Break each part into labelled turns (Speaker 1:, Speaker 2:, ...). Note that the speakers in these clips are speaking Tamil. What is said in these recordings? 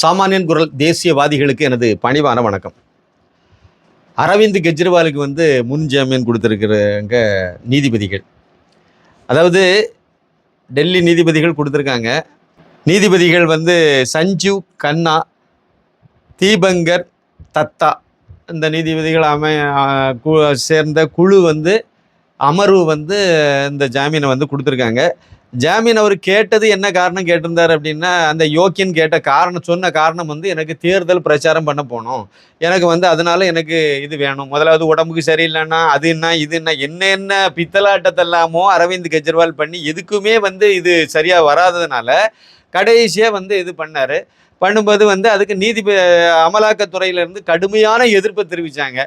Speaker 1: சாமானியன் குரல் தேசியவாதிகளுக்கு எனது பணிவான வணக்கம். அரவிந்த் கெஜ்ரிவாலுக்கு வந்து முன் ஜாமீன் கொடுத்துருக்கிறங்க நீதிபதிகள். அதாவது டெல்லி நீதிபதிகள் கொடுத்துருக்காங்க. நீதிபதிகள் வந்து சஞ்சீவ் கண்ணா தீபங்கர் தத்தா இந்த நீதிபதிகள் அமை சேர்ந்த குழு வந்து அமர்வு வந்து இந்த ஜாமீனை வந்து கொடுத்துருக்காங்க. ஜாமீன் அவர் கேட்டது என்ன காரணம் கேட்டிருந்தார் அப்படின்னா அந்த யோக்கியன் கேட்ட காரணம் சொன்ன காரணம் வந்து எனக்கு தேர்தல் பிரச்சாரம் பண்ண போகணும் எனக்கு வந்து அதனால எனக்கு இது வேணும். முதலாவது உடம்புக்கு சரியில்லைன்னா அது என்ன இது என்ன என்ன என்ன பித்தலாட்டத்தெல்லாமோ அரவிந்த் கெஜ்ரிவால் பண்ணி எதுக்குமே வந்து இது சரியாக வராததுனால கடைசியாக வந்து இது பண்ணார். பண்ணும்போது வந்து அதுக்கு நீதி அமலாக்கத்துறையிலேருந்து கடுமையான எதிர்ப்பை தெரிவித்தாங்க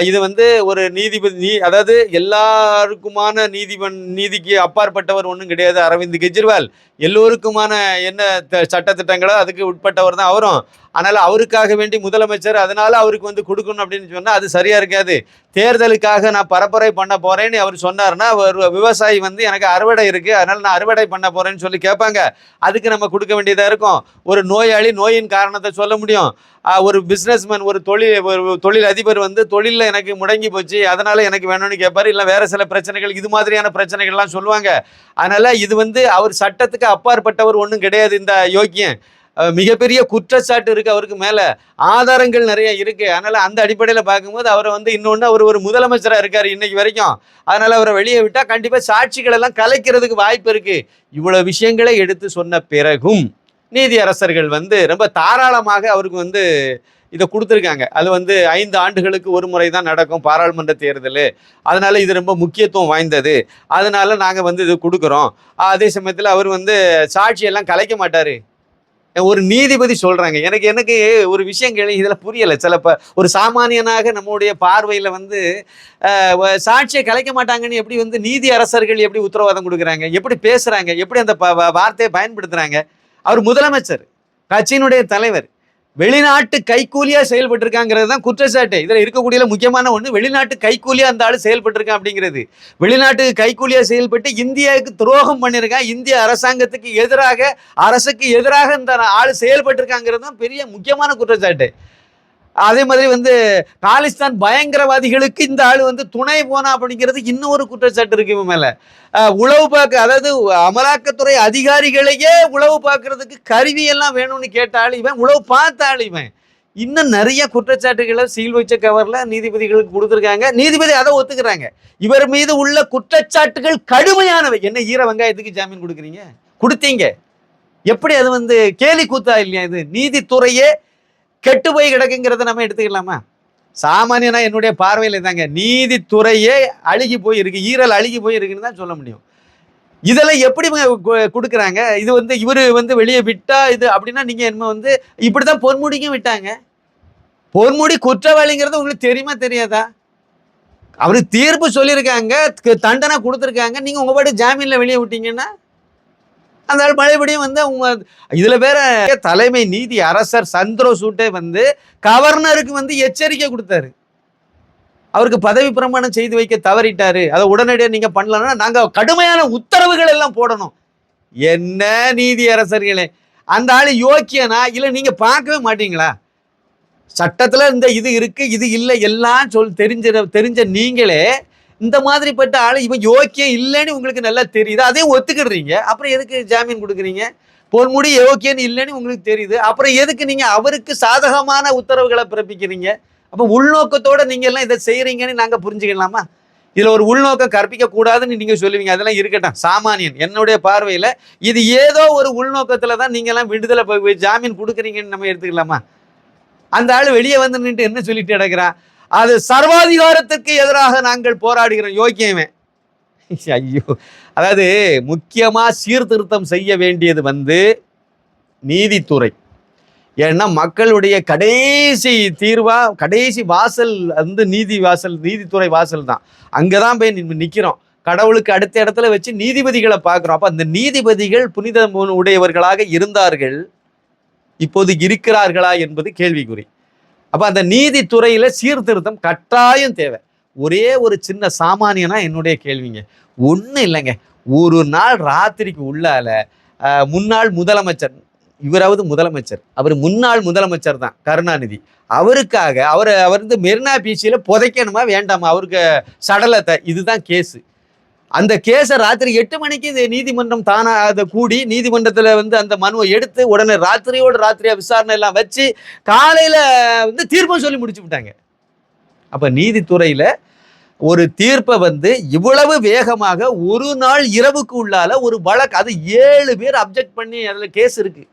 Speaker 1: இது வந்து ஒரு நீதிபதி நீ அதாவது எல்லாருக்குமான நீதிபன் நீதிக்கு அப்பாற்பட்டவர் ஒன்றும் கிடையாது. அரவிந்த் கெஜ்ரிவால். எல்லோருக்குமான என்ன த- சட்டத்திட்டங்களோ அதுக்கு உட்பட்டவர் தான் அவரும். அதனால் அவருக்காக வேண்டி முதலமைச்சர் அதனால அவருக்கு வந்து கொடுக்கணும் அப்படின்னு சொன்னால் அது சரியாக இருக்காது. தேர்தலுக்காக நான் பரப்புரை பண்ண போகிறேன்னு அவர் சொன்னார்னா ஒரு விவசாயி வந்து எனக்கு அறுவடை இருக்குது அதனால் நான் அறுவடை பண்ண போகிறேன்னு சொல்லி கேட்பாங்க. அதுக்கு நம்ம கொடுக்க வேண்டியதாக இருக்கும். ஒரு நோயாளி நோயின் காரணத்தை சொல்ல முடியும். ஒரு பிஸ்னஸ்மேன் ஒரு தொழில் ஒரு தொழில் அதிபர் வந்து தொழிலில் எனக்கு முடங்கி போச்சு அதனால் எனக்கு வேணும்னு கேட்பாரு. இல்லை வேறு சில பிரச்சனைகள் இது மாதிரியான பிரச்சனைகள்லாம் சொல்லுவாங்க. அதனால் இது வந்து அவர் சட்டத்துக்கு அப்பாற்பட்டவர் ஒன்றும் கிடையாது இந்த யோக்கியம் மிகப்பெரிய குற்றச்சாட்டு இருக்குது அவருக்கு மேலே. ஆதாரங்கள் நிறைய இருக்குது அதனால் அந்த அடிப்படையில் பார்க்கும்போது அவரை வந்து இன்னொன்று அவர் ஒரு முதலமைச்சராக இருக்கார் இன்றைக்கு வரைக்கும். அதனால் அவரை வெளியே விட்டால் கண்டிப்பாக சாட்சிகள் எல்லாம் கலைக்கிறதுக்கு வாய்ப்பு இருக்குது இவ்வளோ விஷயங்களை எடுத்து சொன்ன பிறகும் நீதியரசர்கள் வந்து ரொம்ப தாராளமாக அவருக்கு வந்து இதை கொடுத்துருக்காங்க. அது வந்து ஐந்து ஆண்டுகளுக்கு ஒரு முறை தான் நடக்கும் பாராளுமன்ற தேர்தல். அதனால் இது ரொம்ப முக்கியத்துவம் வாய்ந்தது. அதனால் நாங்கள் வந்து இது கொடுக்குறோம். அதே சமயத்தில் அவர் வந்து சாட்சியெல்லாம் கலைக்க மாட்டார். ஒரு நீதிபதி சொல்கிறாங்க எனக்கு எனக்கு ஒரு விஷயம் கேள்வி இதில் புரியலை. சில ப ஒரு சாமானியனாக நம்முடைய பார்வையில் வந்து சாட்சியை கலைக்க மாட்டாங்கன்னு எப்படி வந்து நீதி அரசர்கள் எப்படி உத்தரவாதம் கொடுக்குறாங்க? எப்படி பேசுகிறாங்க எப்படி அந்த ப- வார்த்தையை பயன்படுத்துகிறாங்க அவர் முதலமைச்சர் கட்சியினுடைய தலைவர். வெளிநாட்டு கைக்கூலியாக செயல்பட்டு இருக்காங்கிறது தான் குற்றச்சாட்டு. இதுல இருக்கக்கூடிய முக்கியமான ஒண்ணு வெளிநாட்டு கைக்கூலியாக அந்த ஆள் செயல்பட்டு இருக்கான் அப்படிங்கிறது. வெளிநாட்டு கைக்கூலியாக செயல்பட்டு இந்தியாவுக்கு துரோகம் பண்ணியிருக்கான் இந்திய அரசாங்கத்துக்கு எதிராக அரசுக்கு எதிராக இந்த ஆள் செயல்பட்டு இருக்காங்கிறது தான் பெரிய முக்கியமான குற்றச்சாட்டு. அதே மாதிரி வந்து காலிஸ்தான் பயங்கரவாதிகளுக்கு இந்த ஆள் வந்து துணை போனா அப்படிங்கிறது இன்னொரு குற்றச்சாட்டு இருக்கு இவன் மேல. உளவு பார்க்க அதாவது அமலாக்கத்துறை அதிகாரிகளையே உளவு பார்க்கறதுக்கு கருவி எல்லாம் வேணும்னு கேட்ட ஆள் இவன் உளவு பார்த்த ஆள் இவன். இன்னும் நிறைய குற்றச்சாட்டுகளை சீல் வச்ச கவர்ல நீதிபதிகளுக்கு கொடுத்துருக்காங்க. நீதிபதி அதை ஒத்துக்கிறாங்க. இவர் மீது உள்ள குற்றச்சாட்டுகள் கடுமையானவை. என்ன ஈர வெங்காயத்துக்கு ஜாமீன் கொடுக்குறீங்க? கொடுத்தீங்க. எப்படி அது வந்து கேலி கூத்தா இல்லையா இது? நீதித்துறையே கெட்டு போய் கிடக்குங்கிறத நம்ம எடுத்துக்கலாமா? சாமானியனா என்னுடைய பார்வையில் தாங்க நீதித்துறையே அழுகி போயிருக்கு. ஈரல் அழுகி போயிருக்குன்னு தான் சொல்ல முடியும். இதெல்லாம் எப்படி கொடுக்குறாங்க? இது வந்து இவர் வந்து வெளியே விட்டா இது அப்படின்னா நீங்கள் என்ன வந்து இப்படி தான் பொன்முடிக்கும் விட்டாங்க. பொன்முடி குற்றவாளிங்கிறது உங்களுக்கு தெரியுமா தெரியாதா? அவரு தீர்ப்பு சொல்லியிருக்காங்க தண்டனை கொடுத்துருக்காங்க. நீங்கள் உங்கள் பாட்டு ஜாமீனில் வெளியே விட்டீங்கன்னா அந்த ஆள் மறுபடியும் வந்து அவங்க இதுல வேற தலைமை நீதி அரசர் சந்திரசூட்டே வந்து கவர்னருக்கு வந்து எச்சரிக்கை கொடுத்தாரு. அவருக்கு பதவி பிரமாணம் செய்து வைக்க தவறிட்டாரு. அதை உடனடியாக நீங்க பண்ணலன்னா நாங்க கடுமையான உத்தரவுகள் எல்லாம் போடணும். என்ன நீதி அரசர்களே? அந்த ஆள் யோக்கியனா? இல்ல நீங்க பார்க்கவே மாட்டீங்களா? சட்டத்துல இந்த இது இருக்கு இது இல்லை எல்லாம் சொல் தெரிஞ்ச தெரிஞ்ச நீங்களே இந்த மாதிரிப்பட்ட ஆள் இவன் யோக்கியம் இல்லைன்னு உங்களுக்கு நல்லா தெரியுது. அதையும் ஒத்துக்கிடுறீங்க. அப்புறம் எதுக்கு ஜாமீன் கொடுக்குறீங்க? பொன்முடி யோக்கியன்னு இல்லைன்னு உங்களுக்கு தெரியுது. அப்புறம் எதுக்கு நீங்கள் அவருக்கு சாதகமான உத்தரவுகளை பிறப்பிக்கிறீங்க? அப்போ உள்நோக்கத்தோட நீங்கள் எல்லாம் இதை செய்கிறீங்கன்னு நாங்கள் புரிஞ்சுக்கலாமா? இதில் ஒரு உள்நோக்கம் கற்பிக்கக்கூடாதுன்னு நீங்கள் சொல்லுவீங்க. அதெல்லாம் இருக்கட்டும். சாமானியன் என்னுடைய பார்வையில் இது ஏதோ ஒரு உள்நோக்கத்தில் தான் நீங்கள்லாம் விடுதலை போய் ஜாமீன் கொடுக்குறீங்கன்னு நம்ம எடுத்துக்கலாமா? அந்த ஆள் வெளியே வந்து நின்று என்ன சொல்லிட்டு கிடக்குறான் அது சர்வாதிகாரத்துக்கு எதிராக நாங்கள் போராடுகிறோம். யோக்கியமே ஐயோ. அதாவது முக்கியமாக சீர்திருத்தம் செய்ய வேண்டியது வந்து நீதித்துறை. ஏன்னா மக்களுடைய கடைசி தீர்வா கடைசி வாசல் வந்து நீதி வாசல் நீதித்துறை வாசல் தான். அங்கே தான் போய் நிற்கிறோம் கடவுளுக்கு அடுத்த இடத்துல வச்சு நீதிபதிகளை பார்க்குறோம். அப்போ அந்த நீதிபதிகள் புனித உடையவர்களாக இருந்தார்கள் இப்போது இருக்கிறார்களா என்பது கேள்விக்குறி. அப்போ அந்த நீதித்துறையில் சீர்திருத்தம் கட்டாயம் தேவை. ஒரே ஒரு சின்ன சாமானியனா என்னுடைய கேள்விங்க. ஒன்றும் இல்லைங்க. ஒரு நாள் ராத்திரிக்கு உள்ளால முன்னாள் முதலமைச்சர் இவராவது முதலமைச்சர். அவர் முன்னாள் முதலமைச்சர் தான் கருணாநிதி. அவருக்காக அவர் அவர் வந்து மெரினா பீச்சில் புதைக்கணுமா வேண்டாமா அவருக்கு சடலத்தை இதுதான் கேஸு. அந்த கேஸை ராத்திரி எட்டு மணிக்கு இந்த நீதிமன்றம் தானா அதை கூடி நீதிமன்றத்தில் வந்து அந்த மனுவை எடுத்து உடனே ராத்திரியோடு ராத்திரியாக விசாரணை எல்லாம் வச்சு காலையில் வந்து தீர்ப்பம் சொல்லி முடிச்சு விட்டாங்க. அப்போ நீதித்துறையில் ஒரு தீர்ப்பை வந்து இவ்வளவு வேகமாக ஒரு நாள் இரவுக்கு உள்ளால ஒரு வழக்கு அது ஏழு பேர் அப்ஜெக்ட் பண்ணி அதில் கேஸ் இருக்குது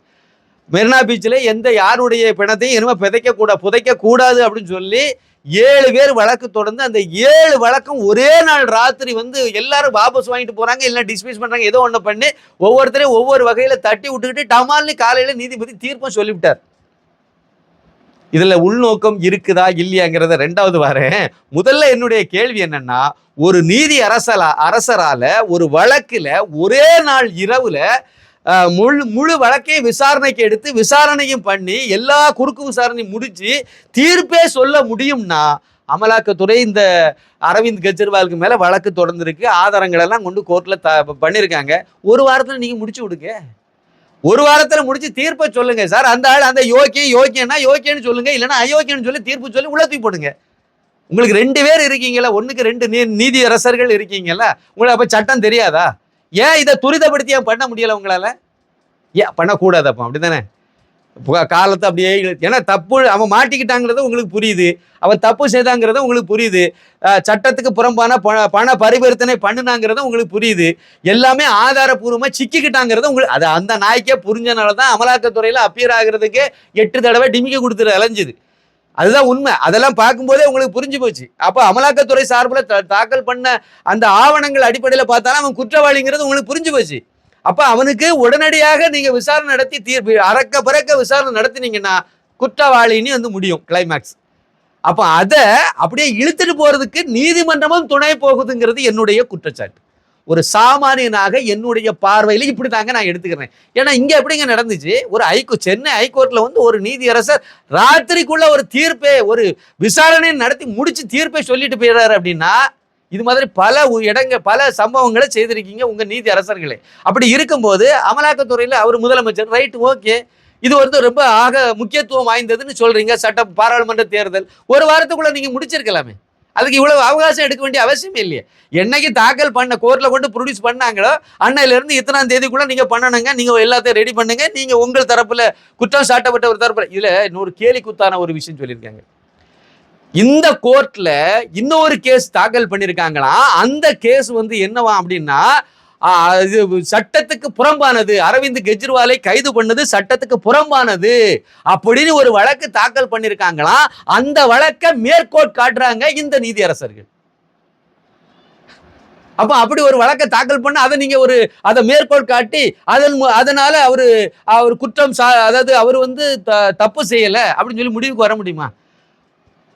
Speaker 1: மெரினா பீச்சில் எந்த யாருடைய பிணத்தையும் இனிமே புதைக்க கூட புதைக்க கூடாது அப்படின்னு சொல்லி ஏழு பேர் வழக்கு தொடர்ந்து அந்த ஏழு வழக்கம் ஒரே நாள் ராத்திரி வந்து எல்லாரும் வாபஸ் வாங்கிட்டு போகிறாங்க இல்லை டிஸ்மிஸ் பண்ணுறாங்க ஏதோ ஒன்று பண்ணி ஒவ்வொருத்தரையும் ஒவ்வொரு வகையில் தட்டி விட்டுக்கிட்டு டமால்னு காலையில் நீதிபதி தீர்ப்பம் சொல்லிவிட்டார். இதில் உள்நோக்கம் இருக்குதா இல்லையாங்கிறத ரெண்டாவது வரேன். முதல்ல என்னுடைய கேள்வி என்னன்னா ஒரு நீதி அரசலா அரசரால ஒரு வழக்கில் ஒரே நாள் இரவில் முழு முழு வழக்கையும் விசாரணைக்கு எடுத்து விசாரணையும் பண்ணி எல்லா குறுக்கு விசாரணையும் முடிச்சு தீர்ப்பே சொல்ல முடியும்னா அமலாக்கத்துறை இந்த அரவிந்த் கெஜ்ரிவாலுக்கு மேலே வழக்கு தொடர்ந்துருக்கு. ஆதாரங்கள் எல்லாம் கொண்டு கோர்ட்டில் த பண்ணியிருக்காங்க ஒரு வாரத்தில் நீங்கள் முடிச்சு விடுங்க. ஒரு வாரத்தில் முடிச்சு தீர்ப்பை சொல்லுங்க சார். அந்த ஆள் அந்த யோக்கியம் யோக்கியன்னா யோக்கியன்னு சொல்லுங்க. இல்லைன்னா அயோக்கியன்னு சொல்லி தீர்ப்பு சொல்லி உள்ள தூக்கி போடுங்க. உங்களுக்கு ரெண்டு பேர் இருக்கீங்களா ஒன்றுக்கு ரெண்டு நீ- நீதியரசர்கள் இருக்கீங்களா உங்களுக்கு அப்போ சட்டம் தெரியாதா? ஏன் இதை துரிதப்படுத்தி ஏன் பண்ண முடியல உங்களால்? ஏன் பண்ணக்கூடாதப்போ அப்படிதானே புகா- காலத்தை அப்படியே ஏன்னா தப்பு அவன் மாட்டிக்கிட்டாங்கிறது உங்களுக்கு புரியுது. அவன் தப்பு செய்தாங்கிறத உங்களுக்கு புரியுது. சட்டத்துக்கு புறம்பான பண பண பரிவர்த்தனை பண்ணுனாங்கிறதும் உங்களுக்கு புரியுது. எல்லாமே ஆதாரபூர்வமாக சிக்கிக்கிட்டாங்கிறது உங்களுக்கு அது அந்த நாய்க்கே புரிஞ்சனால தான் அமலாக்கத்துறையில் அப்பியர் ஆகுறதுக்கு எட்டு தடவை டிமிக்கி கொடுத்துட்டு அலைஞ்சுது. அதுதான் உண்மை. அதெல்லாம் பார்க்கும்போதே உங்களுக்கு புரிஞ்சு போச்சு. அப்போ அமலாக்கத்துறை சார்பில் தாக்கல் பண்ண அந்த ஆவணங்கள் அடிப்படையில் பார்த்தாலும் அவன் குற்றவாளிங்கிறது உங்களுக்கு புரிஞ்சு போச்சு. அப்போ அவனுக்கு உடனடியாக நீங்கள் விசாரணை நடத்தி தீர்ப்பு அறக்க பிறக்க விசாரணை நடத்தினீங்கன்னா குற்றவாளின்னு வந்து முடியும் கிளைமேக்ஸ் அப்போ அதை அப்படியே இழுத்துட்டு போகிறதுக்கு நீதிமன்றமும் துணை போகுதுங்கிறது என்னுடைய குற்றச்சாட்டு. ஒரு சாமானியனாக என்னுடைய பார்வையில் இப்படி தாங்க நான் எடுத்துக்கிறேன். ஏன்னா இங்கே எப்படிங்க நடந்துச்சு? ஒரு ஹைகோ சென்னை ஹைகோர்ட்டில் வந்து ஒரு நீதியரசர் ராத்திரிக்குள்ள ஒரு தீர்ப்பை ஒரு விசாரணை நடத்தி முடிச்சு தீர்ப்பை சொல்லிட்டு போயிடுறாரு அப்படின்னா இது மாதிரி பல இடங்க பல சம்பவங்களை செய்திருக்கீங்க உங்க நீதி அரசர்களே அப்படி இருக்கும்போது அமலாக்கத்துறையில் அவர் முதலமைச்சர் ரைட் ஓகே. இது வந்து ரொம்ப ஆக முக்கியத்துவம் வாய்ந்ததுன்னு சொல்றீங்க சட்ட பாராளுமன்ற தேர்தல். ஒரு வாரத்துக்குள்ள நீங்க முடிச்சிருக்கலாமே. அதுக்கு இவ்வளவு அவகாசம் எடுக்க வேண்டிய அவசியமே இல்லையே. என்னைக்கு தாக்கல் பண்ண கோர்ட்ல கொண்டு ப்ரொடியூஸ் பண்ணாங்களோ அன்னையில இருந்து இத்தனாம் தேதிக்குள்ள நீங்க பண்ணணுங்க நீங்க எல்லாத்தையும் ரெடி பண்ணுங்க நீங்க உங்கள் தரப்புல குற்றம் சாட்டப்பட்ட ஒரு தரப்புல. இதுல இன்னொரு கேலி குத்தான ஒரு விஷயம் சொல்லியிருக்காங்க. இந்த கோர்ட்ல இன்னொரு கேஸ் தாக்கல் பண்ணியிருக்காங்களாம் அந்த கேஸ் வந்து என்னவா அப்படின்னா இது சட்டத்துக்கு புறம்பானது. அரவிந்த் கெஜ்ரிவாலை கைது பண்ணது சட்டத்துக்கு புறம்பானது. அப்படின்னு ஒரு வழக்கு தாக்கல் பண்ணியிருக்காங்களாம் அந்த வழக்கை மேற்கோட் காட்டுறாங்க இந்த நீதியரசர்கள். அப்போ அப்படி ஒரு வழக்கை தாக்கல் பண்ண அதை நீங்க ஒரு அதை மேற்கோள் காட்டி அதன் அதனால் அதனால அவரு அவர் குற்றம் சா அதாவது அவர் வந்து த- தப்பு செய்யல அப்படின்னு சொல்லி முடிவுக்கு வர முடியுமா?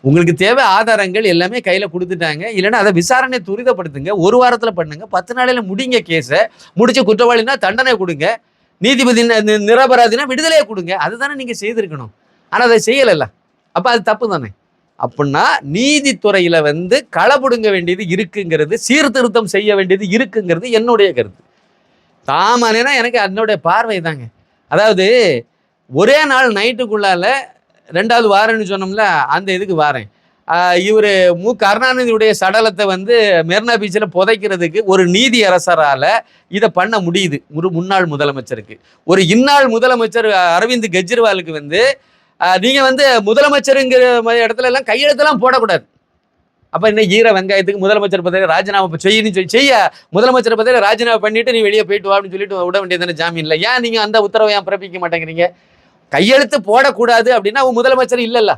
Speaker 1: உங்களுக்கு தேவை ஆதாரங்கள் எல்லாமே கையில் கொடுத்துட்டாங்க. இல்லைன்னா அதை விசாரணை துரிதப்படுத்துங்க. ஒரு வாரத்தில் பண்ணுங்க. பத்து நாளையில் முடிங்க கேஸை முடிச்ச குற்றவாளினா தண்டனை கொடுங்க. நீதிபதி நிரபராதினா விடுதலையை கொடுங்க. அதுதானே நீங்கள் செய்திருக்கணும். ஆனால் அதை செய்யலைல்ல. அப்போ அது தப்பு தானே? அப்படின்னா நீதித்துறையில் வந்து களபுடுங்க வேண்டியது இருக்குங்கிறது சீர்திருத்தம் செய்ய வேண்டியது இருக்குங்கிறது என்னுடைய கருத்து. தாமானேனா எனக்கு அதனுடைய பார்வை தாங்க அதாவது ஒரே நாள் நைட்டுக்குள்ளால ரெண்டாவது வாரேன்னு சொன்னோம்ல அந்த இதுக்கு வாரேன். இவர் மு. கருணாநிதியுடைய சடலத்தை வந்து மெரினா பீச்சில் புதைக்கிறதுக்கு ஒரு நீதி அரசரால் இதை பண்ண முடியுது ஒரு முன்னாள் முதலமைச்சருக்கு. ஒரு இன்னாள் முதலமைச்சர் அரவிந்த் கெஜ்ரிவாலுக்கு வந்து நீங்கள் வந்து முதலமைச்சருங்கிற மாதிரி இடத்துல எல்லாம் கையெழுத்தெல்லாம் போடக்கூடாது. அப்போ என்ன ஈர வெங்காயத்துக்கு முதலமைச்சர் பதவியில ராஜினாமா செய்யணும் சொல்லி செய்ய. முதலமைச்சர் பதவியில ராஜினாமா பண்ணிட்டு நீ வெளியே போயிட்டு வா அப்படின்னு சொல்லிட்டு விட வேண்டியதுன்னு ஜாமீன் இல்லை ஏன் நீங்கள் அந்த உத்தரவை ஏன் பிறப்பிக்க மாட்டேங்கிறீங்க? கையெழுத்து போடக்கூடாது அப்படின்னா அவன் முதலமைச்சர் இல்லைல்ல.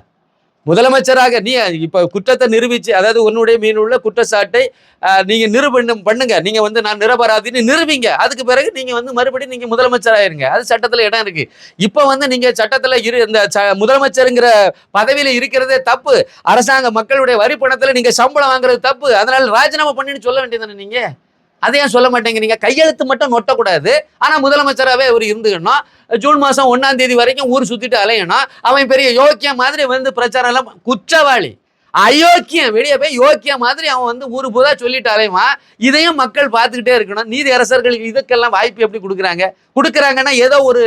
Speaker 1: முதலமைச்சராக நீ இப்போ குற்றத்தை நிரூபிச்சு அதாவது உன்னுடைய மீன் உள்ள குற்றச்சாட்டை நீங்கள் நிரூபணம் பண்ணுங்க. நீங்கள் வந்து நான் நிரபராதின்னு நிரூபிங்க. அதுக்கு பிறகு நீங்கள் வந்து மறுபடியும் நீங்கள் முதலமைச்சர் ஆயிருங்க. அது சட்டத்தில் இடம் இருக்குது இப்போ வந்து நீங்கள் சட்டத்தில் இரு இந்த ச- முதலமைச்சருங்கிற பதவியில் இருக்கிறதே தப்பு. அரசாங்க மக்களுடைய வரி பணத்தில் நீங்கள் சம்பளம் வாங்குறது தப்பு. அதனால் ராஜினாமா பண்ணின்னு சொல்ல வேண்டியதானே நீங்கள் அதையும் சொல்ல மாட்டேங்கிறீங்க? கையெழுத்து மட்டும் நொட்டக்கூடாது. ஆனா முதலமைச்சராகவே அவர் இருந்துக்கணும் ஜூன் மாசம் ஒன்னாம் தேதி வரைக்கும் ஊர் சுத்திட்டு அலையணும் அவன் பெரிய யோக்கியம் மாதிரி வந்து பிரச்சாரம் எல்லாம் குற்றவாளி.
Speaker 2: அயோக்கியம் வெளியே போய் யோக்கியம் மாதிரி அவன் வந்து ஊரு பூரா சொல்லிட்டு அலைவான். இதையும் மக்கள் பார்த்துக்கிட்டே இருக்கணும். நீதி அரசர்களுக்கு இதுக்கெல்லாம் வாய்ப்பு எப்படி கொடுக்குறாங்க? கொடுக்குறாங்கன்னா ஏதோ ஒரு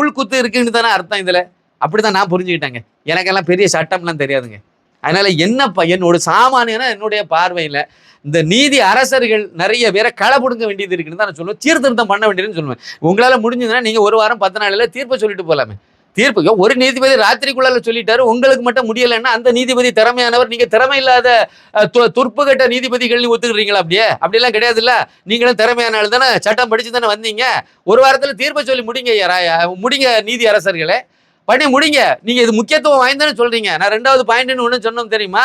Speaker 2: உள்குத்து இருக்குன்னு தானே அர்த்தம் இதுல. அப்படிதான் நான் புரிஞ்சுக்கிட்டேங்க. எனக்கெல்லாம் பெரிய சட்டம்லாம் தெரியாதுங்க. அதனால என்னப்பா என்னோட சாமானியனா என்னுடைய பார்வையில் இந்த நீதி அரசர்கள் நிறைய பேரை களை பிடுங்க வேண்டியது இருக்குன்னு தான் நான் சொல்லுவேன். சீர்திருத்தம் பண்ண வேண்டியதுன்னு சொல்லுவேன். உங்களால் முடிஞ்சதுன்னா நீங்கள் ஒரு வாரம் பத்து நாளில் தீர்ப்பை சொல்லிட்டு போகலாமே தீர்ப்பு ஒரு நீதிபதி ராத்திரிக்குள்ளால சொல்லிட்டாரு உங்களுக்கு மட்டும் முடியலைன்னா அந்த நீதிபதி திறமையானவர் நீங்க திறமை இல்லாத து- துற்புகட்ட நீதிபதிகள் ஒத்துக்கிறீங்களா அப்படியே? அப்படியெல்லாம் கிடையாதுல்ல. நீங்களும் திறமையான ஆள் தானே சட்டம் படிச்சு தானே வந்தீங்க. ஒரு வாரத்துல தீர்ப்பை சொல்லி முடிங்க முடிங்க நீதி அரசர்களே. பண்ணி முடிங்க. நீங்க இது முக்கியத்துவம் வாய்ந்தேன்னு சொல்றீங்க. நான் ரெண்டாவது பாயிண்ட்னு ஒன்று சொன்னோம் தெரியுமா?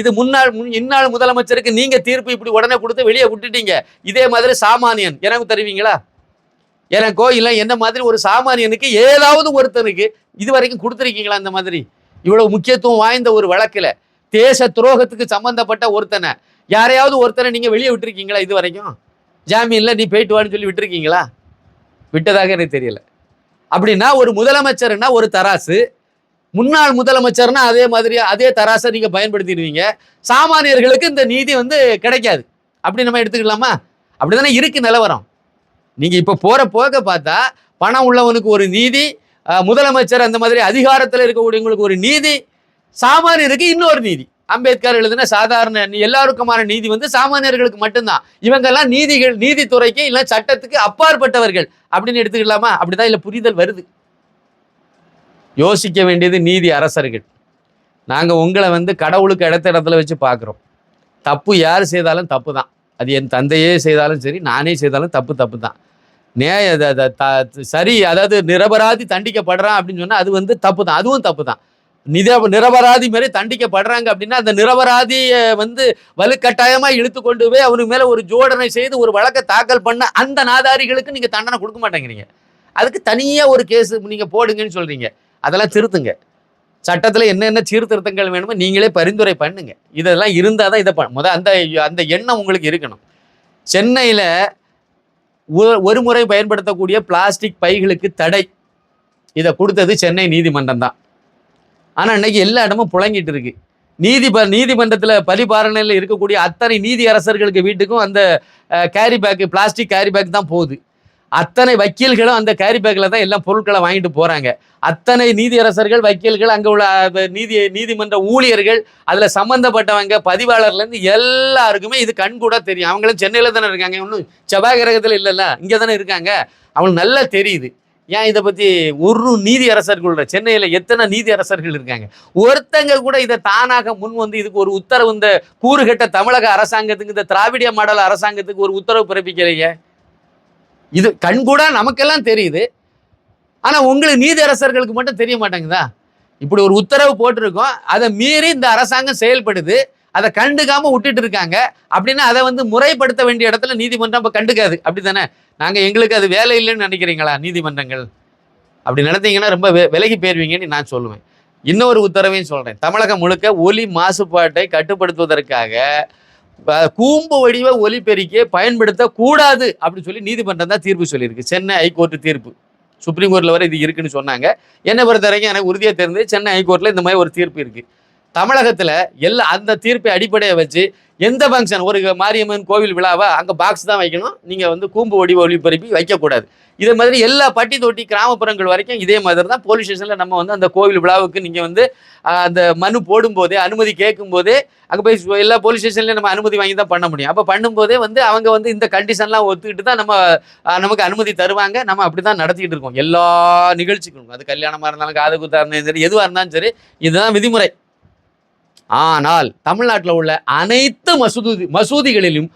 Speaker 2: இது முன்னாள் இந்நாள் முதலமைச்சருக்கு நீங்க தீர்ப்பு இப்படி உடனே கொடுத்து வெளியே விட்டுட்டீங்க. இதே மாதிரி சாமானியன் எனக்கு தருவீங்களா எனக்கோ இல்லை என்ன மாதிரி ஒரு சாமானியனுக்கு ஏதாவது ஒருத்தனுக்கு இது வரைக்கும் கொடுத்துருக்கீங்களா இந்த மாதிரி? இவ்வளவு முக்கியத்துவம் வாய்ந்த ஒரு வழக்கில் தேச துரோகத்துக்கு சம்பந்தப்பட்ட ஒருத்தனை யாரையாவது ஒருத்தனை நீங்க வெளியே விட்டுருக்கீங்களா இது வரைக்கும்? ஜாமீன்ல நீ போயிட்டு வான்னு சொல்லி விட்டுருக்கீங்களா? விட்டதாக எனக்கு தெரியல. அப்படின்னா ஒரு முதலமைச்சர்னா ஒரு தராசு முன்னாள் முதலமைச்சர்னா அதே மாதிரி அதே தராசை நீங்கள் பயன்படுத்திடுவீங்க. சாமானியர்களுக்கு இந்த நீதி வந்து கிடைக்காது. அப்படி நம்ம எடுத்துக்கலாமா? அப்படிதானே இருக்கு நிலவரம். நீங்கள் இப்போ போகிற போக்க பார்த்தா பணம் உள்ளவனுக்கு ஒரு நீதி முதலமைச்சர் அந்த மாதிரி அதிகாரத்தில் இருக்கக்கூடியவங்களுக்கு ஒரு நீதி சாமானியருக்கு இன்னொரு நீதி. அம்பேத்கர் எழுதின சாதாரண எல்லாருக்குமான நீதி வந்து சாமானியர்களுக்கு மட்டும்தான். இவங்கெல்லாம் நீதிகள் நீதித்துறைக்கு இல்லை சட்டத்துக்கு அப்பாற்பட்டவர்கள். அப்படின்னு எடுத்துக்கலாமா? அப்படிதான் இல்லை புரிதல் வருது. யோசிக்க வேண்டியது நீதி அரசர்கள். நாங்கள் உங்களை வந்து கடவுளுக்கு இடத்த இடத்துல வச்சு பார்க்குறோம் தப்பு யார் செய்தாலும் தப்பு தான் அது என் தந்தையே செய்தாலும் சரி நானே செய்தாலும் தப்பு தப்பு தான் நேய த- சரி அதாவது நிரபராதி தண்டிக்கப்படுறான் அப்படின்னு சொன்னால் அது வந்து தப்பு தான் அதுவும் தப்பு தான் நித நிரபராதி மாதிரி தண்டிக்கப்படுறாங்க அப்படின்னா அந்த நிரபராதியை வந்து வலுக்கட்டாயமாக இழுத்து கொண்டு போய் அவனுக்கு மேலே ஒரு ஜோடனை செய்து ஒரு வழக்கை தாக்கல் பண்ண அந்த நாதாரிகளுக்கு நீங்கள் தண்டனை கொடுக்க மாட்டேங்கிறீங்க. அதுக்கு தனியாக ஒரு கேஸ் நீங்கள் போடுங்கன்னு சொல்கிறீங்க அதெல்லாம் திருத்துங்க. சட்டத்தில் என்னென்ன சீர்திருத்தங்கள் வேணுமோ நீங்களே பரிந்துரை பண்ணுங்க. இதெல்லாம் இருந்தால் தான் இதை பண்ண முத அந்த அந்த எண்ணம் உங்களுக்கு இருக்கணும். சென்னையில் ஒரு முறை பயன்படுத்தக்கூடிய பிளாஸ்டிக் பைகளுக்கு தடை. இதை கொடுத்தது சென்னை நீதிமன்றம் தான். ஆனால் இன்னைக்கு எல்லா இடமும் புழங்கிட்டு இருக்கு. நீதி ப நீதிமன்றத்தில் பரிபாலனையில் இருக்கக்கூடிய அத்தனை நீதி அரசர்களுக்கு வீட்டுக்கும் அந்த carry bag plastic carry bag தான் போகுது. அத்தனை வக்கீல்களும் அந்த கேரி பேக்கில் தான் எல்லாம் பொருட்களை வாங்கிட்டு போகிறாங்க அத்தனை நீதியரசர்கள் வக்கீல்கள் அங்கே உள்ள நீதி நீதிமன்ற ஊழியர்கள் அதில் சம்மந்தப்பட்டவங்க பதிவாளர்லேருந்து எல்லாருக்குமே இது கண் கூட தெரியும். அவங்களும் சென்னையில் தானே இருக்காங்க. இன்னும் செவ்வாய் கிரகத்தில் இல்லைல்ல இங்கே தானே இருக்காங்க. அவங்களுக்கு நல்லா தெரியுது. ஏன் இதை பற்றி ஒரு நீதி அரசர்கள் சென்னையில் எத்தனை நீதி அரசர்கள் இருக்காங்க? ஒருத்தங்க கூட இதை தானாக முன் வந்து இதுக்கு ஒரு உத்தரவு இந்த கூறுகட்ட தமிழக அரசாங்கத்துக்கு இந்த திராவிடிய மாடல் அரசாங்கத்துக்கு ஒரு உத்தரவு பிறப்பிக்கலையே? இது கண்கூடா நமக்கெல்லாம் தெரியுது. ஆனால் உங்களுக்கு நீதி அரசர்களுக்கு மட்டும் தெரிய மாட்டேங்குதா? இப்படி ஒரு உத்தரவு போட்டிருக்கோம். அதை மீறி இந்த அரசாங்கம் செயல்படுது. அதை கண்டுக்காம விட்டுட்டு இருக்காங்க. அப்படின்னா அதை வந்து முறைப்படுத்த வேண்டிய இடத்துல நீதிமன்றம் இப்போ கண்டுக்காது. அப்படி தானே நாங்கள் எங்களுக்கு அது வேலை இல்லைன்னு நினைக்கிறீங்களா நீதிமன்றங்கள்? அப்படி நடத்தீங்கன்னா ரொம்ப வெ- விலகி போயிருவீங்கன்னு நான் சொல்லுவேன். இன்னொரு உத்தரவையும் சொல்கிறேன் தமிழகம் முழுக்க ஒலி மாசுபாட்டை கட்டுப்படுத்துவதற்காக கூம்பு வடிவ ஒலிபெருக்கியை பயன்படுத்தக்கூடாது அப்படின்னு சொல்லி நீதிமன்றம் தான் தீர்ப்பு சொல்லியிருக்கு. சென்னை ஹைகோர்ட்டு தீர்ப்பு. சுப்ரீம் கோர்ட்டில் வரை இது இருக்குன்னு சொன்னாங்க. என்னை பொறுத்த வரைக்கும் எனக்கு உறுதியாக தெரிஞ்சு சென்னை ஹைகோர்ட்டில் இந்த மாதிரி ஒரு தீர்ப்பு இருக்குது தமிழகத்தில் எல்லா அந்த தீர்ப்பை அடிப்படையை வச்சு எந்த ஃபங்க்ஷன் ஒரு மாரியம்மன் கோவில் விழாவை? அங்கே பாக்ஸ் தான் வைக்கணும். நீங்கள் வந்து கூம்பு ஒடி ஒளிபரப்பி வைக்கக்கூடாது. இதே மாதிரி எல்லா பட்டி தொட்டி கிராமப்புறங்கள் வரைக்கும் இதே மாதிரி தான் போலீஸ் ஸ்டேஷனில் நம்ம வந்து அந்த கோவில் விழாவுக்கு நீங்கள் வந்து அந்த மனு போடும்போதே அனுமதி கேட்கும்போதே அங்கே போய் எல்லா போலீஸ் ஸ்டேஷன்லையும் நம்ம அனுமதி வாங்கி தான் பண்ண முடியும். அப்போ பண்ணும்போதே வந்து அவங்க வந்து இந்த கண்டிஷன்லாம் ஒத்துக்கிட்டு தான் நம்ம நமக்கு அனுமதி தருவாங்க. நம்ம அப்படி தான் நடத்திக்கிட்டு இருக்கோம். எல்லா நிகழ்ச்சிக்கும். அது கல்யாணமாக இருந்தாலும் காது குத்தாக இருந்தாலும் சரி எதுவாக இருந்தாலும் சரி இதுதான் விதிமுறை. ஆனால் தமிழ்நாட்டில் உள்ள அனைத்து மசூதி மசூதிகளிலும்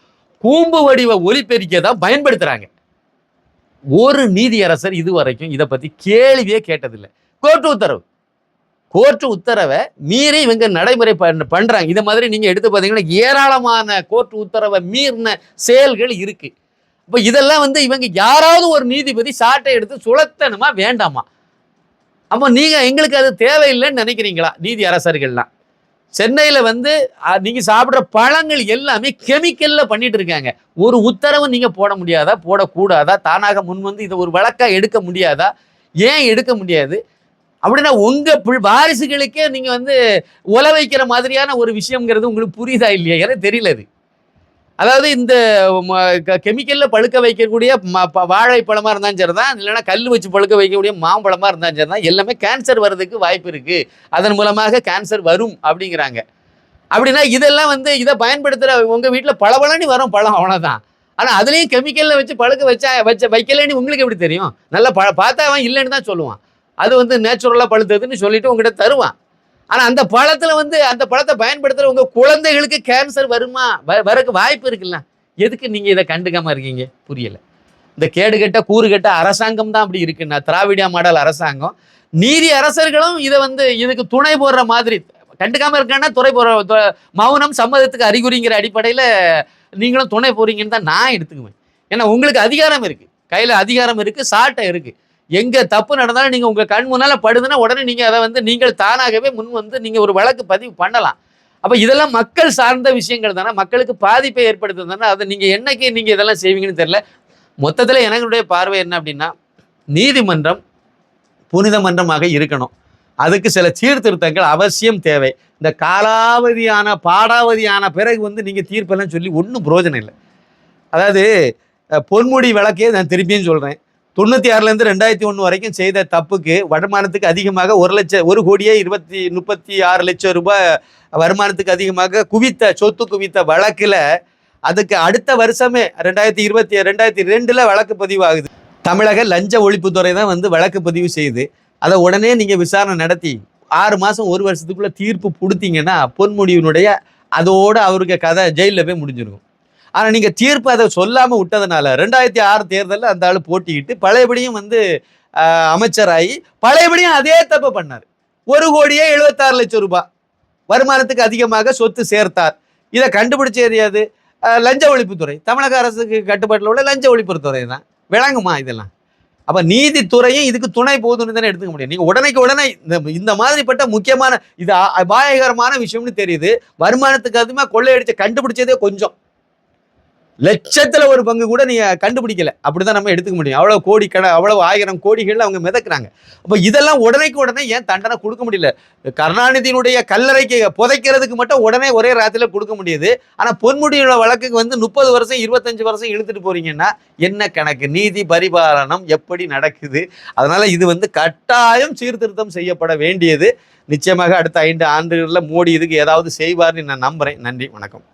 Speaker 2: கூம்பு வடிவ ஒலிபெருக்கியை தான் பயன்படுத்துகிறாங்க ஒரு நீதியரசர் இதுவரைக்கும் இதை பற்றி கேள்வியே கேட்டதில்லை. கோர்ட்டு உத்தரவு. கோர்ட்டு உத்தரவை மீறி இவங்க நடைமுறை பண்- பண்றாங்க. இதை மாதிரி நீங்கள் எடுத்து பார்த்தீங்கன்னா ஏராளமான கோர்ட்டு உத்தரவை மீறின செயல்கள் இருக்குது இப்போ இதெல்லாம் வந்து இவங்க யாராவது ஒரு நீதிபதி சாட்டை எடுத்து சுழத்தணுமா வேண்டாமா? அப்போ நீங்கள் எங்களுக்கு அது தேவையில்லைன்னு நினைக்கிறீங்களா நீதி அரசர்கள்லாம்? சென்னையில் வந்து நீங்கள் சாப்பிட்ற பழங்கள் எல்லாமே கெமிக்கலில் பண்ணிட்டு இருக்காங்க. ஒரு உத்தரவு நீங்கள் போட முடியாதா? போடக்கூடாதா? தானாக முன் வந்து இதை ஒரு வழக்காக எடுக்க முடியாதா? ஏன் எடுக்க முடியாது? அப்படின்னா உங்கள் வாரிசுகளுக்கே நீங்கள் வந்து உல வைக்கிற மாதிரியான ஒரு விஷயங்கிறது உங்களுக்கு புரியுதா இல்லையா? எனக்கு தெரியல அது. அதாவது இந்த கெமிக்கலில் பழுக்க வைக்கக்கூடிய ம- ப- வாழைப்பழமா இருந்தாலும் சரிதான். இல்லைனா கல் வச்சு பழுக்க வைக்கக்கூடிய மாம்பழமாக இருந்தாலும் சரி தான் எல்லாமே கேன்சர் வர்றதுக்கு வாய்ப்பு இருக்குது அதன் மூலமாக கேன்சர் வரும் அப்படிங்கிறாங்க. அப்படின்னா இதெல்லாம் வந்து இதை பயன்படுத்துகிற உங்கள் வீட்டில் பழபழனி வரும் பழம் அவ்வளோதான் ஆனால் அதுலேயும் கெமிக்கலில் வச்சு பழுக்க வச்சா வச்ச வைக்கலன்னு உங்களுக்கு எப்படி தெரியும்? நல்லா பழ பார்த்தா அவன் இல்லைன்னு தான் சொல்லுவான். அது வந்து நேச்சுரலாக பழுத்ததுன்னு சொல்லிட்டு உங்ககிட்ட தருவான். ஆனா அந்த பழத்துல வந்து அந்த பழத்தை பயன்படுத்துற உங்க குழந்தைகளுக்கு கேன்சர் வருமா? வ- வரக்கு வாய்ப்பு இருக்குல்ல? எதுக்கு நீங்க இதை கண்டுக்காம இருக்கீங்க? புரியல. இந்த கேடுகெட்ட கூறுகெட்ட அரசாங்கம் தான் அப்படி இருக்குன்னா திராவிடியா மாடல் அரசாங்கம் நீதி அரசர்களும் இதை வந்து இதுக்கு துணை போடுற மாதிரி கண்டுக்காம இருக்கேன்னா துணை போற மௌனம் சம்மதத்துக்கு அறிகுறிங்கிற அடிப்படையில நீங்களும் துணை போறீங்கன்னு தான் நான் எடுத்துக்குவேன். ஏன்னா உங்களுக்கு அதிகாரம் இருக்கு. கையில அதிகாரம் இருக்கு சாட்டை இருக்கு. எங்க தப்பு நடந்தாலும் நீங்க உங்க கண் முன்னால படுதுன்னா உடனே நீங்க அதை வந்து நீங்கள் தானாகவே முன் வந்து நீங்க ஒரு வழக்கு பதிவு பண்ணலாம். அப்ப இதெல்லாம் மக்கள் சார்ந்த விஷயங்கள் தானே. மக்களுக்கு பாதிப்பை ஏற்படுத்துது தானே. அதை நீங்க என்னைக்கு நீங்க இதெல்லாம் செய்வீங்கன்னு தெரியல. மொத்தத்தில் எனக்குடைய பார்வை என்ன அப்படின்னா நீதிமன்றம் புனித மன்றமாக இருக்கணும். அதுக்கு சில சீர்திருத்தங்கள் அவசியம் தேவை. இந்த காலாவதியான பாடாவதியான பிறகு வந்து நீங்கள் தீர்ப்பெல்லாம் சொல்லி ஒன்றும் பிரயோஜனம் இல்லை. அதாவது பொன்முடி விளக்கே நான் திருப்பியும் சொல்கிறேன் தொண்ணூத்தி ஆறுலேருந்து ரெண்டாயிரத்தி ஒன்று வரைக்கும் செய்த தப்புக்கு வருமானத்துக்கு அதிகமாக ஒரு லட்சம் ஒரு கோடியே இருபத்தி முப்பத்தி ஆறு லட்சம் ரூபாய் வருமானத்துக்கு அதிகமாக குவித்த சொத்து குவித்த வழக்கில் அதுக்கு அடுத்த வருஷமே ரெண்டாயிரத்தி இருபத்தி ரெண்டாயிரத்தி ரெண்டில் வழக்கு பதிவாகுது. தமிழக லஞ்ச ஒழிப்புத்துறை தான் வந்து வழக்கு பதிவு செய்யுது அதை உடனே நீங்கள் விசாரணை நடத்தி ஆறு மாதம் ஒரு வருஷத்துக்குள்ளே தீர்ப்பு கொடுத்தீங்கன்னா பொன்முடியினுடைய அதோடு அவருக்கு கதை ஜெயிலில் போய் முடிஞ்சிருக்கும். ஆனால் நீங்கள் தீர்ப்பு அதை சொல்லாமல் விட்டதுனால ரெண்டாயிரத்தி ஆறு தேர்தலில் அந்த ஆள் போட்டிக்கிட்டு பழையபடியும் வந்து அமைச்சராகி பழையபடியும் அதே தப்பு பண்ணார். ஒரு கோடியே எழுபத்தாறு லட்சம் ரூபாய். வருமானத்துக்கு அதிகமாக சொத்து சேர்த்தார். இதை கண்டுபிடிச்ச எரியாது லஞ்ச ஒழிப்புத்துறை. தமிழக அரசுக்கு கட்டுப்பாட்டில் உள்ள லஞ்ச ஒழிப்புத்துறை தான். விளங்குமா இதெல்லாம்? அப்போ நீதித்துறையும் இதுக்கு துணை போகுதுன்னு தானே எடுத்துக்க முடியும். நீங்கள் உடனேக்கு உடனே இந்த இந்த மாதிரிப்பட்ட முக்கியமான இது அபாயகரமான விஷயம்னு தெரியுது. வருமானத்துக்கு அதிகமாக கொள்ளையடிச்ச கண்டுபிடிச்சதே கொஞ்சம். லட்சத்துல ஒரு பங்கு கூட நீங்க கண்டுபிடிக்கல. அப்படிதான் நம்ம எடுத்துக்க முடியும். அவ்வளவு கோடி கடை அவ்வளவு ஆயிரம் கோடிகள் அவங்க மிதக்குறாங்க. அப்ப இதெல்லாம் உடனேக்கு உடனே ஏன் தண்டனை கொடுக்க முடியல? கருணாநிதியினுடைய கல்லறைக்கு புதைக்கிறதுக்கு மட்டும் உடனே ஒரே ராத்திரில கொடுக்க முடியுது. ஆனா பொன்முடியோட வழக்குக்கு வந்து முப்பது வருஷம் இருபத்தஞ்சு வருஷம் இழுத்துட்டு போறீங்கன்னா என்ன கணக்கு? நீதி பரிபாலனம் எப்படி நடக்குது? அதனால இது வந்து கட்டாயம் சீர்திருத்தம் செய்யப்பட வேண்டியது. நிச்சயமாக அடுத்த ஐந்து ஆண்டுகளில் மோடி இதுக்கு ஏதாவது செய்வார்னு நான் நம்புறேன். நன்றி வணக்கம்.